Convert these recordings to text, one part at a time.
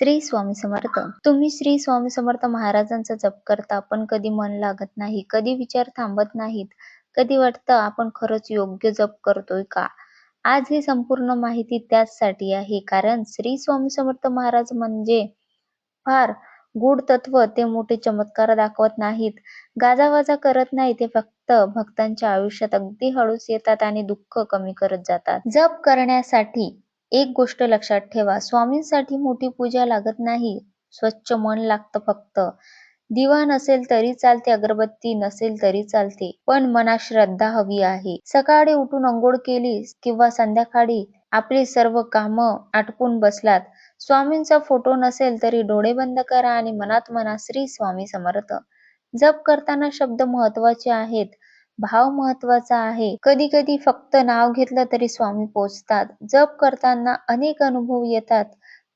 श्री स्वामी समर्थ. तुम्ही श्री स्वामी समर्थ महाराजांचा जप करता पण कधी मन लागत नाही कधी विचार थांबत नाहीत कधी वाटतं आपण खरंच योग्य जप करतोय का? आज ही संपूर्ण माहिती त्याचसाठी आहे कारण श्री स्वामी समर्थ महाराज म्हणजे फार गूढ तत्व ते मोठे चमत्कार दाखवत नाहीत गाजावाजा करत नाही ते फक्त भक्तांच्या आयुष्यात अगदी हळूच येतात आणि दुःख कमी करत जातात. जप करण्यासाठी एक गोष्ट लक्षात ठेवा स्वामींसाठी मोठी पूजा लागत नाही स्वच्छ मन लागतं फक्त. दिवा नसेल तरी चालते अगरबत्ती नसेल तरी चालते पण मनात श्रद्धा हवी आहे. सकाळी उठून अंघोळ केली किंवा संध्याकाळी आपली सर्व कामं आटपून बसलात स्वामींचा फोटो नसेल तरी डोळे बंद करा आणि मनात मना श्री स्वामी समर्थ. जप करताना शब्द महत्त्वाचे आहेत. भाव महत्त्वाचा आहे. कधी कधी फक्त नाव घेतलं तरी स्वामी पोचतात. जप करताना अनेक अनुभव येतात.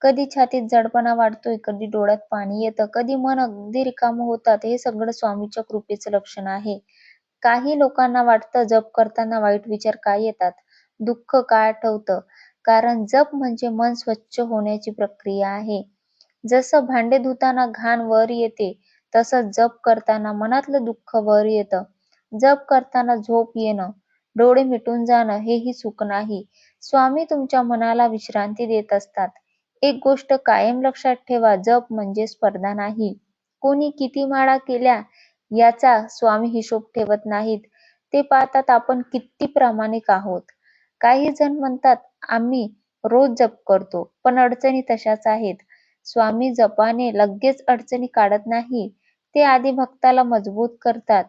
कधी छातीत जडपणा वाढतोय कधी डोळ्यात पाणी येतं कधी मन अगदी रिकाम होतात हे सगळं स्वामीच्या कृपेचं लक्षण आहे. काही लोकांना वाटतं जप करताना वाईट विचार काय येतात? दुःख काय आठवतं? कारण जप म्हणजे मन स्वच्छ होण्याची प्रक्रिया आहे. जसं भांडे धुताना घाण वर येते तसं जप करताना मनातलं दुःख वर येतं. जप करताना झोप येणं डोळे मिटून जाणं हेही सुख नाही. स्वामी तुमच्या मनाला विश्रांती देत असतात. एक गोष्ट कायम लक्षात ठेवा जप म्हणजे स्पर्धा नाही. कोणी किती माळा केल्या याचा स्वामी हिशोब ठेवत नाहीत. ते पाहतात आपण किती प्रामाणिक आहोत. काही जण म्हणतात आम्ही रोज जप करतो पण अडचणी तशाच आहेत. स्वामी जपाने लगेच अडचणी काढत नाही. ते आधी भक्ताला मजबूत करतात.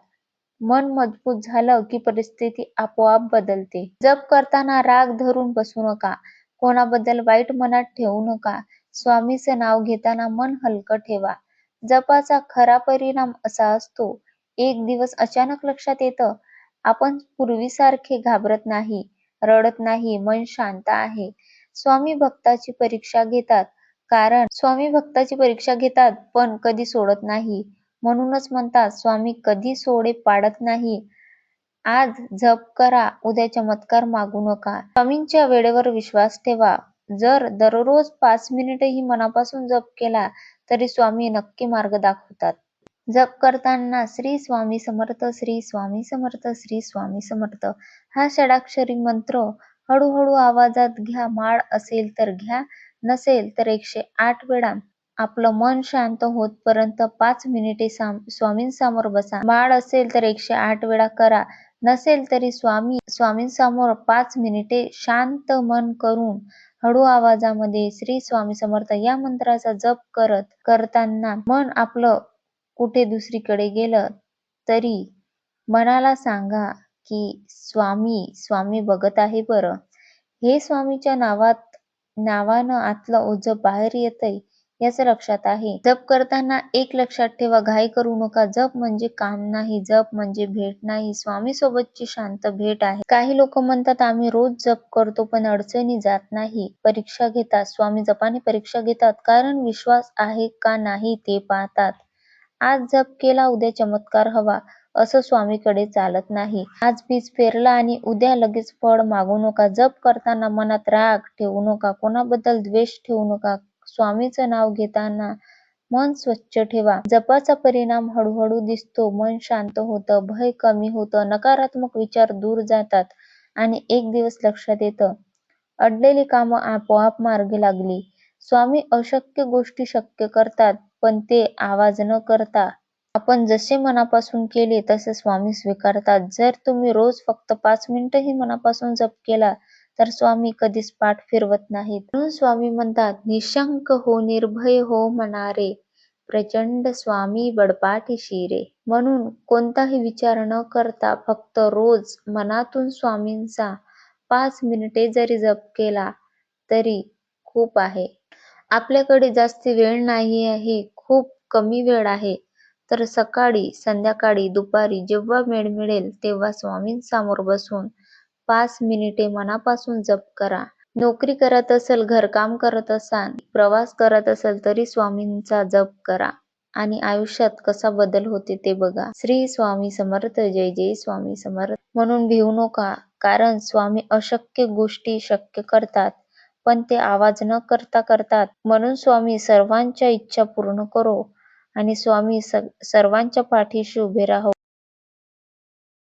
मन मजबूत झालं की परिस्थिती आपोआप बदलते. जप करताना राग धरून बसू नका. कोणाबद्दल वाईट मनात ठेवू नका. स्वामीचं नाव घेताना मन हलकं ठेवा. जपाचा खरा परिणाम असा असतो. एक दिवस अचानक लक्षात येतं आपण पूर्वीसारखे घाबरत नाही रडत नाही मन शांत आहे. स्वामी भक्ताची परीक्षा घेतात. कारण स्वामी भक्ताची परीक्षा घेतात पण कधी सोडत नाही. म्हणूनच म्हणतात स्वामी कधी सोडे पाडत नाही. आज जप करा उद्या चमत्कार मागू नका. स्वामींच्या वेळेवर विश्वास ठेवा. जर दररोज पाच मिनिटही मनापासून जप केला तरी स्वामी नक्की मार्ग दाखवतात. जप करताना श्री स्वामी समर्थ श्री स्वामी समर्थ श्री स्वामी समर्थ. हा षडाक्षरी मंत्र हळूहळू आवाजात घ्या. माळ असेल तर घ्या नसेल तर एकशे आठ वेळा आपलं मन शांत होतपर्यंत पाच मिनिटे स्वामींसमोर बसा. माळ असेल तर एकशे आठ वेळा करा. नसेल तरी स्वामी स्वामींसमोर पाच मिनिटे शांत मन करून हळू आवाजामध्ये श्री स्वामी समर्थ या मंत्राचा जप करत करताना मन आपलं कुठे दुसरीकडे गेलं तरी मनाला सांगा की स्वामी स्वामी बघत आहे बरं. हे स्वामीच्या नावात नावानं आतलं ओझ बाहेर येतंय. याच लक्षात आहे. जप करताना एक लक्षात ठेवा घाई करू नका. जप म्हणजे काम नाही जप म्हणजे भेट नाही. स्वामी सोबतची शांत भेट आहे. काही लोक म्हणतात आम्ही रोज जप करतो पण अडचणी जात नाही. परीक्षा घेतात. स्वामी जपाने परीक्षा घेतात. कारण विश्वास आहे का नाही ते पाहतात. आज जप केला उद्या चमत्कार हवा. असं स्वामीकडे चालत नाही. आज बीज पेरला आणि उद्या लगेच फळ मागू नका. जप करताना मनात राग ठेवू नका. कोणाबद्दल द्वेष ठेवू नका. स्वामीचं नाव घेताना मन स्वच्छ ठेवा. जपाचा परिणाम हळूहळू दिसतो. मन शांत होतं. भय कमी होतं. नकारात्मक विचार दूर जातात आणि एक दिवस लक्षात येतं. अडलेली कामं आपोआप मार्गी लागली. स्वामी अशक्य गोष्टी शक्य करतात पण ते आवाज न करता. आपण जसे मनापासून केले तसे स्वामी स्वीकारतात. जर तुम्ही रोज फक्त पाच मिनिटही मनापासून जप केला तर स्वामी कधीच पाठ फिरवत नाहीत. म्हणून स्वामी म्हणतात निशंक हो निर्भय हो म्हणारे प्रचंड स्वामी बडपाठी शिरे. म्हणून कोणताही विचार न करता फक्त रोज मनातून स्वामींचा पाच मिनिटे जरी जप केला तरी खूप आहे. आपल्याकडे जास्त वेळ नाही आहे खूप कमी वेळ आहे. तर सकाळी संध्याकाळी दुपारी जेव्हा वेळ मिळेल तेव्हा स्वामींसमोर बसून पाच मिनिटे मनापासून जप करा नोकरी करत असेल घरकाम करत असाल प्रवास करत असेल तरी स्वामींचा जप करा आणि आयुष्यात कसा बदल होते ते बघा श्री स्वामी समर्थ जय जय स्वामी समर्थ म्हणून भिवू नका कारण स्वामी अशक्य गोष्टी शक्य करतात पण ते आवाज न करता करतात. म्हणून स्वामी सर्वांच्या इच्छा पूर्ण करो आणि स्वामी सर्वांच्या पाठीशी उभे राहो.